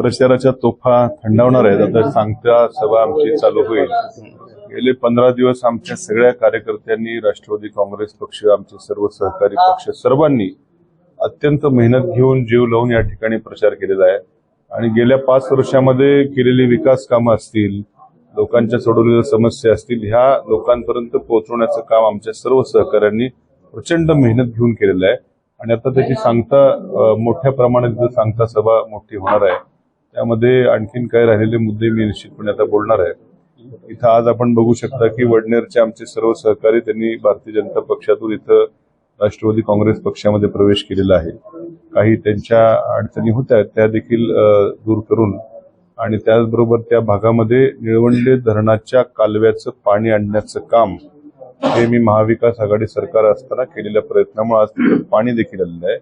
प्रचाराच्या तोफा थंडावणार आहेत. आता सांगता सभा आमची चालू होईल. गेले पंधरा दिवस आमच्या सगळ्या कार्यकर्त्यांनी राष्ट्रवादी काँग्रेस पक्ष आमचे सर्व सहकारी पक्ष सर्वांनी अत्यंत मेहनत घेऊन जीव लावून या ठिकाणी प्रचार केलेला आहे. आणि गेल्या पाच वर्षामध्ये केलेली विकास कामं असतील लोकांच्या सोडवलेल्या समस्या असतील ह्या लोकांपर्यंत पोहोचवण्याचं काम आमच्या सर्व सहकाऱ्यांनी प्रचंड मेहनत घेऊन केलेलं आहे. आणि आता त्याची सांगता मोठ्या प्रमाणात सांगता सभा मोठी होणार आहे. त्यामध्ये आणखीन काय राहिलेले मुद्दे मी निश्चितपणे आता बोलणार आहे. इथं आज आपण बघू शकता की वडनेरचे आमचे सर्व सहकारी त्यांनी भारतीय जनता पक्षातून इथं राष्ट्रवादी काँग्रेस पक्षामध्ये प्रवेश केलेला आहे. काही त्यांच्या अडचणी होत्या त्या देखील दूर करून आणि त्याचबरोबर त्या भागामध्ये निळवंडे धरणाच्या कालव्याचं पाणी आणण्याचं काम हे मी महाविकास आघाडी सरकार असताना केलेल्या प्रयत्नामुळे आज पाणी देखील आलेलं आहे.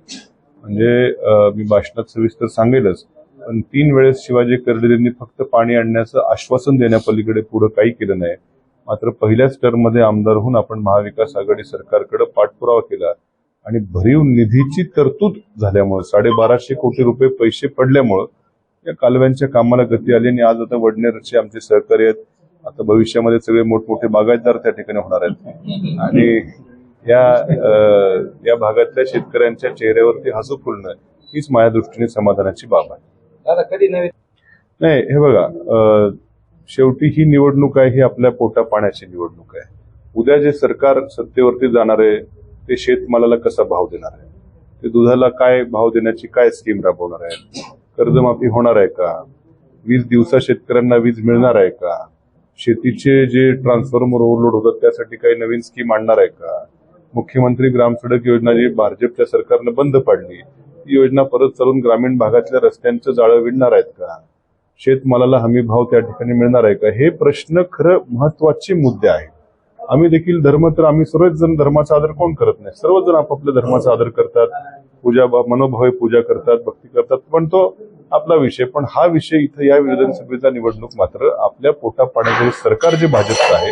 म्हणजे मी भाषणात सविस्तर सांगेलच. पण तीन वेळेस शिवाजी कर्डिलेंनी फक्त पाणी आणण्याचं आश्वासन देण्यापलीकडे पुढे काही केलं नाही. मात्र पहिल्याच टर्ममध्ये आमदार होऊन आपण महाविकास आघाडी सरकारकडे पाठपुरावा केला आणि भरीव निधीची तरतूद झाल्यामुळे साडेबाराशे कोटी रुपये पैसे पडल्यामुळं या कालव्यांच्या कामाला गती आली आणि आज आता वडनेरचे आमचे सहकारी आहेत. आता भविष्यामध्ये सगळे मोठमोठे बागायतदार त्या ठिकाणी होणार आहेत. आणि या या भागातल्या शेतकऱ्यांच्या चेहऱ्यावरती हसू फुलणं हीच माझ्या दृष्टीने समाधानाची बाब आहे. दादा कधी नव्हे नाही हे बघा शेवटी ही निवडणूक आहे ही आपल्या पोटा पाण्याची निवडणूक आहे. उद्या जे सरकार सत्तेवरती जाणार आहे ते शेतमालाला कसा भाव देणार आहे? ते दुधाला काय भाव देण्याची काय स्कीम राबवणार आहे? कर्जमाफी होणार आहे का? वीस दिवसा शेतकऱ्यांना वीज मिळणार आहे का? शेतीचे जे ट्रान्सफॉर्मर ओव्हरलोड होतात त्यासाठी काही नवीन स्कीम आणणार आहे का? मुख्यमंत्री ग्राम सडक योजना जी भाजपच्या सरकारनं बंद पाडली ती योजना परत चालून ग्रामीण भागातल्या रस्त्यांचं जाळं विणणार आहेत का? शेतमालाला हमी भाव त्या ठिकाणी मिळणार आहे का? हे प्रश्न खरं महत्त्वाचे मुद्दे आहेत. आम्ही देखील धर्म तर आम्ही सर्वच जण धर्माचा आदर कोण करत नाही? सर्वजण आपापल्या धर्माचा आदर करतात. पूजा मनोभावे पूजा करतात भक्ती करतात. पण तो आपला विषय. पण हा विषय इथं या विधानसभेचा निवडणूक मात्र आपल्या पोटा पाण्याचे सरकार जे भाजपचं आहे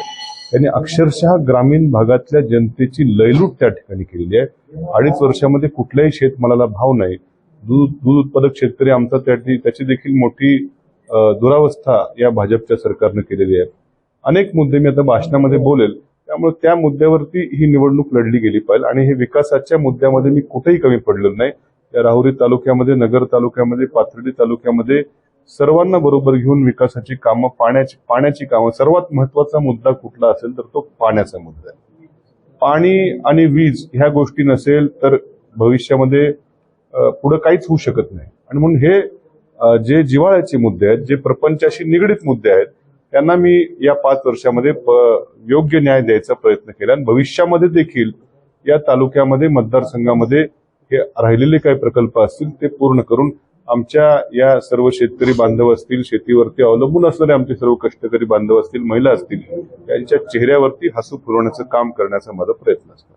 त्यांनी अक्षरशः ग्रामीण भागातल्या जनतेची लयलूट त्या ठिकाणी केलेली आहे. अडीच वर्षामध्ये कुठल्याही शेतमालाला भाव नाही. दूध दूध उत्पादक शेतकरी आमचा त्याची त्याची देखील मोठी दुरावस्था या भाजपच्या सरकारनं केलेली आहे. अनेक मुद्दे मी आता भाषणामध्ये बोलेल. त्यामुळे त्या मुद्द्यावरती ही निवडणूक लढली गेली पाहिजे आणि हे विकासाच्या मुद्द्यामध्ये मी कुठेही कमी पडलेलो नाही. या राहुरी तालुक्यामध्ये नगर तालुक्यामध्ये पाथर्डी तालुक्यामध्ये सर्वांना बरोबर घेऊन विकासाची कामं पाण्याची पाण्याची कामं. सर्वात महत्त्वाचा मुद्दा कुठला असेल तर तो पाण्याचा मुद्दा आहे. पाणी आणि वीज ह्या गोष्टी नसेल तर भविष्यामध्ये पुढे काहीच होऊ शकत नाही. आणि म्हणून हे जे जिव्हाळ्याचे मुद्दे आहेत जे प्रपंचाशी निगडीत मुद्दे आहेत त्यांना मी या पाच वर्षामध्ये प- योग्य न्याय द्यायचा प्रयत्न केला. आणि भविष्यामध्ये देखील या तालुक्यामध्ये मतदारसंघामध्ये हे राहिलेले काही प्रकल्प असतील ते पूर्ण करून आमच्या या सर्व शेतकरी बांधव असतील शेतीवरती अवलंबून असणारे आमचे सर्व कष्टकरी बांधव असतील महिला असतील त्यांच्या चेहऱ्यावरती हसू पुरवण्याचं काम करण्याचा माझा प्रयत्न असतो.